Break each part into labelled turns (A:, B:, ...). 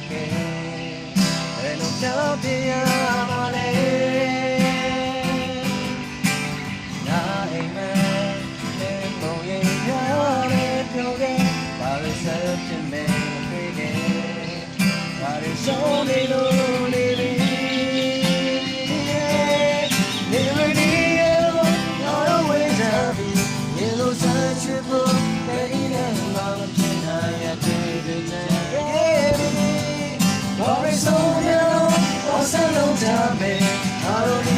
A: care and I'll tell the amale na amen and mo ye ya le to ge ba re sa te me ke ge ba re so ni lo always on your own, or send them down, man. I don't need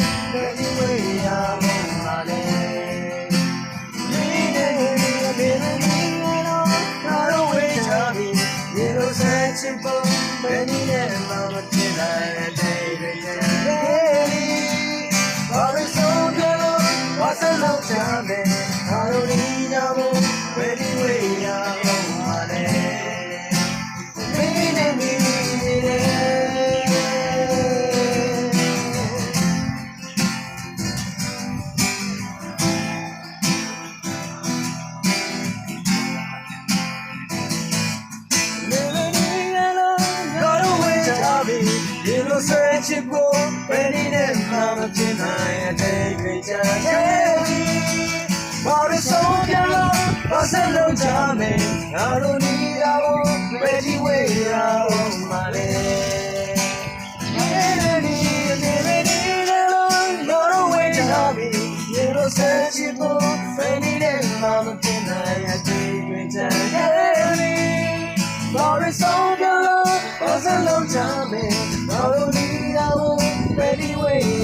A: Many never did I ဒီလိုဆွဲချစ်ဖို့ဘယ်နည်းနဲ့မှမဖြစ်နိုင်အတိတ်တွေကြာခဲ့ပြီဘာလို့ဆုံးပြန်လို့ဘာဆက်လုပ်ကြမလဲငါတို့နေတာကိုဘယ်ကြည့်ဝေးရအောင်မလဲဆယ်ချစ်ဖို့ဖယ်နေတဲ့မှာမဖြစ်နိုင်အတိတ်တွေကြာခဲ့ပြီ Boris O'Donnell was a long time in anyway.